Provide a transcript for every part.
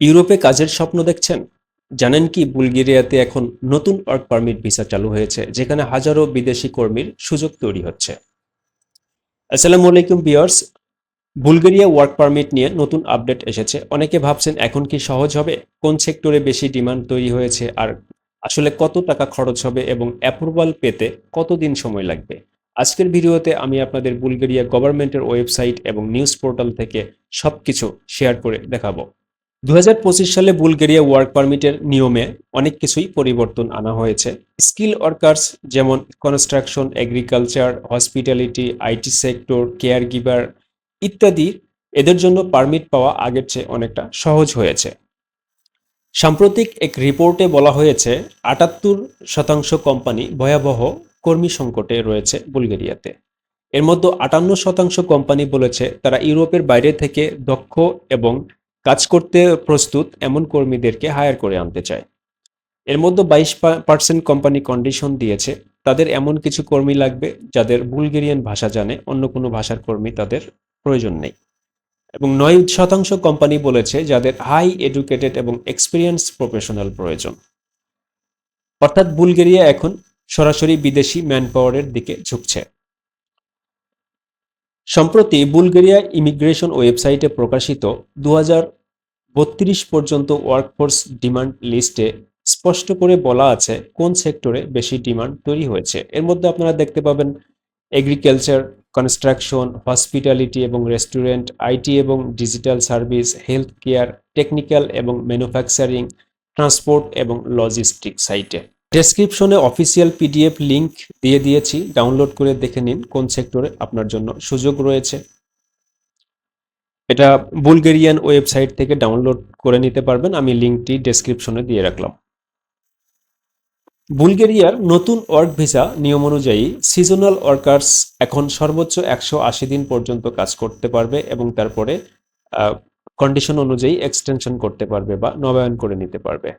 ইউরোপে কাজের স্বপ্ন দেখছেন? জানেন কি, বুলগেরিয়াতে এখন নতুন ওয়ার্ক পারমিট ভিসা চালু হয়েছে, যেখানে হাজারো বিদেশি কর্মীর সুযোগ তৈরি হচ্ছে। আসসালামু আলাইকুম বিয়ার্স বুলগেরিয়া ওয়ার্ক পারমিট নিয়ে নতুন আপডেট এসেছে। অনেকে ভাবছেন এখন কি সহজ হবে? কোন সেক্টরে বেশি ডিমান্ড তৈরি হয়েছে? আর আসলে কত টাকা খরচ হবে? এবং অ্যাপ্রুভাল পেতে কতদিন সময় লাগবে? আজকের ভিডিওতে আমি আপনাদের বুলগেরিয়া গভর্নমেন্টের ওয়েবসাইট এবং নিউজ পোর্টাল থেকে সবকিছু শেয়ার করে দেখাবো। দু হাজার পঁচিশ সালে বুলগেরিয়া ওয়ার্ক পারমিটের নিয়মে অনেক কিছুই পরিবর্তন আনা হয়েছে। স্কিল ওয়ার্কার্স যেমন construction, agriculture, hospitality, IT sector care giver ইত্যাদি এদের জন্য পারমিট পাওয়া আগের চেয়ে অনেকটা সহজ হয়েছে। সাম্প্রতিক এক রিপোর্টে বলা হয়েছে, আটাত্তর শতাংশ কোম্পানি ভয়াবহ কর্মী সংকটে রয়েছে বুলগেরিয়াতে। এর মধ্যে আটান্ন শতাংশ কোম্পানি বলেছে, তারা ইউরোপের বাইরে থেকে দক্ষ এবং কাজ করতে প্রস্তুত এমন কর্মীদেরকে হায়ার করে আনতে চায়। এর মধ্যে বাইশ পার্সেন্ট কোম্পানি কন্ডিশন দিয়েছে, তাদের এমন কিছু কর্মী লাগবে যাদের বুলগেরিয়ান ভাষা জানে, অন্য কোনো ভাষার কর্মী তাদের প্রয়োজন নেই। এবং নয় শতাংশ কোম্পানি বলেছে যাদের হাই এডুকেটেড এবং এক্সপিরিয়েন্স প্রফেশনাল প্রয়োজন। অর্থাৎ বুলগেরিয়া এখন সরাসরি বিদেশি ম্যান পাওয়ারের দিকে ঝুঁকছে। সম্প্রতি বুলগেরিয়া ইমিগ্রেশন ওয়েবসাইটে প্রকাশিত দু পর্যন্ত ওয়ার্কফোর্স ডিমান্ড লিস্টে স্পষ্ট করে বলা আছে কোন সেক্টরে বেশি ডিমান্ড তৈরি হয়েছে। এর মধ্যে আপনারা দেখতে পাবেন এগ্রিকালচার, কনস্ট্রাকশন, হসপিটালিটি এবং রেস্টুরেন্ট, আইটি এবং digital service, health care, technical এবং ম্যানুফ্যাকচারিং, ট্রান্সপোর্ট এবং লজিস্টিক সাইটে। ডেসক্রিপশনে অফিসিয়াল পিডিএফ লিংক দিয়ে দিয়েছি। ডাউনলোড করে দেখে নিন কোন সেক্টরে আপনার জন্য সুযোগ রয়েছে। এটা বুলগেরিয়ান ওয়েবসাইট থেকে ডাউনলোড করে নিতে পারবেন। আমি লিঙ্কটি ডেসক্রিপশনে দিয়ে রাখলাম। বুলগেরিয়ার নতুন ওয়ার্ক ভিসা নিয়ম অনুযায়ী সিজনাল ওয়ার্কার্স এখন সর্বোচ্চ একশো আশি দিন পর্যন্ত কাজ করতে পারবে এবং তারপরে কন্ডিশন অনুযায়ী এক্সটেনশন করতে পারবে বা নবায়ন করে নিতে পারবে।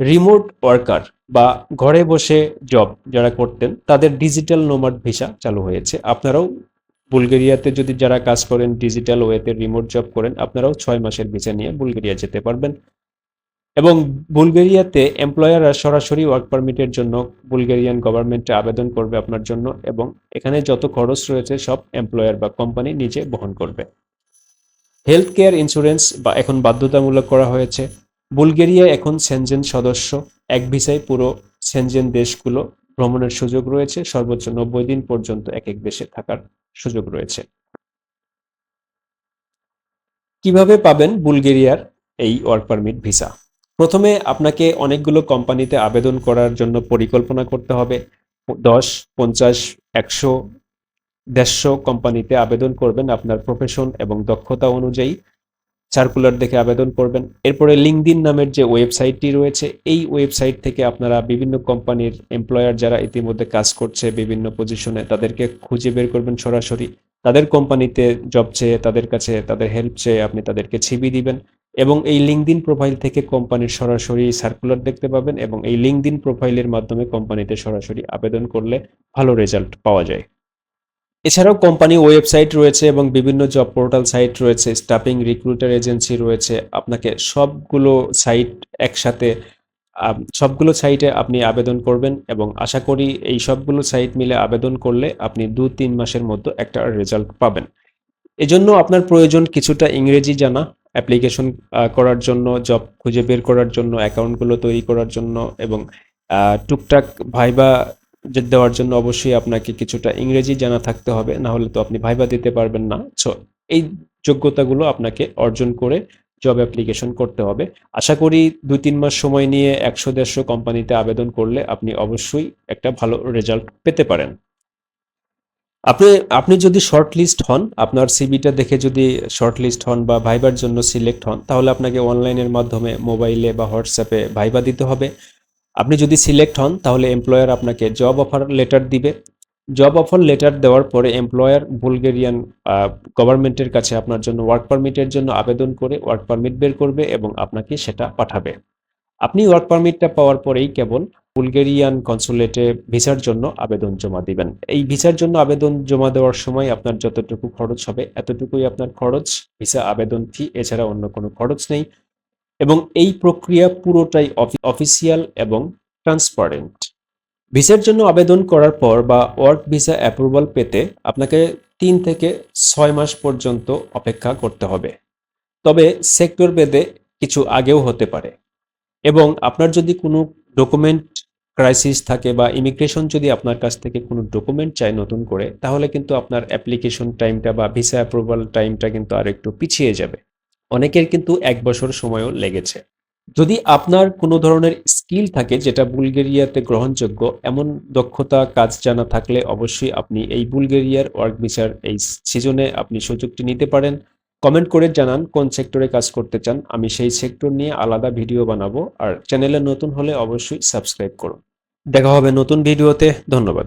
রিমোট ওয়ার্কার বা ঘরে বসে জব যারা করতেন, তাদের ডিজিটাল নোমাড ভিসা চালু হয়েছে। আপনারাও বুলগেরিয়াতে যদি যারা কাজ করেন ডিজিটাল ওয়েতে রিমোট জব করেন, আপনারাও ছয় মাসের ভিসা নিয়ে বুলগেরিয়া যেতে পারবেন। এবং বুলগেরিয়াতে এমপ্লয়াররা সরাসরি ওয়ার্ক পারমিটের জন্য বুলগেরিয়ান গভর্নমেন্টে আবেদন করবে আপনার জন্য এবং এখানে যত খরচ রয়েছে, সব এমপ্লয়ার বা কোম্পানি নিজে বহন করবে। হেলথ কেয়ার ইন্স্যুরেন্স বা এখন বাধ্যতামূলক করা হয়েছে। বুলগেরিয়া এখন সেনজেন সদস্য। এক ভিসায় পুরো সেনজেন দেশগুলো ভ্রমণের সুযোগ রয়েছে। সর্বোচ্চ নব্বই দিন পর্যন্ত এক এক দেশে থাকার সুযোগ রয়েছে। কীভাবে পাবেন বুলগেরিয়ার এই ওয়ার্ক পারমিট ভিসা? প্রথমে আপনাকে অনেকগুলো কোম্পানিতে আবেদন করার জন্য পরিকল্পনা করতে হবে। দশ, পঞ্চাশ, একশো, দেড়শো কোম্পানিতে আবেদন করবেন আপনার প্রফেশন এবং দক্ষতা অনুযায়ী। সার্কুলার দেখে আবেদন করবেন। এরপরে লিঙ্কদিন নামের যে ওয়েবসাইটটি রয়েছে, এই ওয়েবসাইট থেকে আপনারা বিভিন্ন কোম্পানির এমপ্লয়ার যারা ইতিমধ্যে কাজ করছে বিভিন্ন পজিশনে তাদেরকে খুঁজে বের করবেন সরাসরি। তাদের কোম্পানিতে জব চেয়ে, তাদের কাছে তাদের হেল্প চেয়ে আপনি তাদেরকে ছিবি দিবেন এবং এই লিঙ্কদিন প্রোফাইল থেকে কোম্পানির সরাসরি সার্কুলার দেখতে পাবেন এবং এই লিঙ্কদিন প্রোফাইলের মাধ্যমে কোম্পানিতে সরাসরি আবেদন করলে ভালো রেজাল্ট পাওয়া যায়। এছাড়াও কোম্পানি ওয়েবসাইট রয়েছে এবং বিভিন্ন জব পোর্টাল সাইট রয়েছে, স্টাফিং রিক্রুটার এজেন্সি রয়েছে। আপনাকে সবগুলো সাইট একসাথে সবগুলো সাইটে আপনি আবেদন করবেন এবং আশা করি এই সবগুলো সাইট মিলে আবেদন করলে আপনি দু তিন মাসের মধ্যে একটা রেজাল্ট পাবেন। এজন্য আপনার প্রয়োজন কিছুটা ইংরেজি জানা, অ্যাপ্লিকেশন করার জন্য, জব খুঁজে বের করার জন্য, অ্যাকাউন্টগুলো তৈরি করার জন্য এবং টুকটাক ভাইবা দেওয়ার জন্য অবশ্যই আপনাকে কিছুটা ইংরেজি জানা থাকতে হবে, না হলে তো আপনি ভাইবা দিতে পারবেন না। সো এই যোগ্যতাগুলো আপনাকে অর্জন করে জব অ্যাপ্লিকেশন করতে হবে। আশা করি দুই তিন মাস সময় নিয়ে একশো দেড়শো কোম্পানিতে আবেদন করলে আপনি অবশ্যই একটা ভালো রেজাল্ট পেতে পারেন। আপনি আপনি যদি শর্ট লিস্ট হন, আপনার সিবিটা দেখে যদি শর্ট লিস্ট হন বা ভাইবার জন্য সিলেক্ট হন, তাহলে আপনাকে অনলাইনের মাধ্যমে মোবাইলে বা হোয়াটসঅ্যাপে ভাইবা দিতে হবে। আপনি যদি সিলেক্ট হন, তাহলে এমপ্লয়ার আপনাকে জব অফার লেটার দিবে। জব অফার লেটার দেওয়ার পরে এমপ্লয়ার বুলগেরিয়ান গভর্নমেন্টের কাছে আপনার জন্য ওয়ার্ক পারমিটের জন্য আবেদন করে ওয়ার্ক পারমিট বের করবে এবং আপনাকে সেটা পাঠাবে। আপনি ওয়ার্ক পারমিটটা পাওয়ার পরেই কেবল বুলগেরিয়ান কনসুলেটে ভিসার জন্য আবেদন জমা দিবেন। এই ভিসার জন্য আবেদন জমা দেওয়ার সময় আপনার যতটুকু খরচ হবে, এতটুকুই আপনার খরচ, ভিসা, আবেদন ফি এছাড়া অন্য কোনো খরচ নেই। এবং এই প্রক্রিয়া পুরোটাই অফিসিয়াল এবং ট্রান্সপারেন্ট। ভিসার জন্য আবেদন করার পর বা ওয়ার্ক ভিসা অ্যাপ্রুভাল পেতে আপনাকে তিন থেকে ছয় মাস পর্যন্ত অপেক্ষা করতে হবে। তবে সেক্টর ভেদে কিছু আগেও হতে পারে। এবং আপনার যদি কোনো ডকুমেন্ট ক্রাইসিস থাকে বা ইমিগ্রেশন যদি আপনার কাছ থেকে কোনো ডকুমেন্ট চায় নতুন করে, তাহলে কিন্তু আপনার অ্যাপ্লিকেশন টাইমটা বা ভিসা অ্যাপ্রুভাল টাইমটা কিন্তু আর একটু পিছিয়ে যাবে। অনেকের কিন্তু এক বছর সময়ও লেগেছে। যদি আপনার কোনো ধরনের স্কিল থাকে যেটা বুলগেরিয়াতে গ্রহণযোগ্য, এমন দক্ষতা, কাজ জানা থাকলে অবশ্যই আপনি এই বুলগেরিয়ার ওয়ার্ক ভিসার এই সিজনে আপনি সুযোগটি নিতে পারেন। কমেন্ট করে জানান কোন সেক্টরে কাজ করতে চান। আমি সেই সেক্টর নিয়ে আলাদা ভিডিও বানাবো। আর চ্যানেলে নতুন হলে অবশ্যই সাবস্ক্রাইব করুন। দেখা হবে নতুন ভিডিওতে। ধন্যবাদ।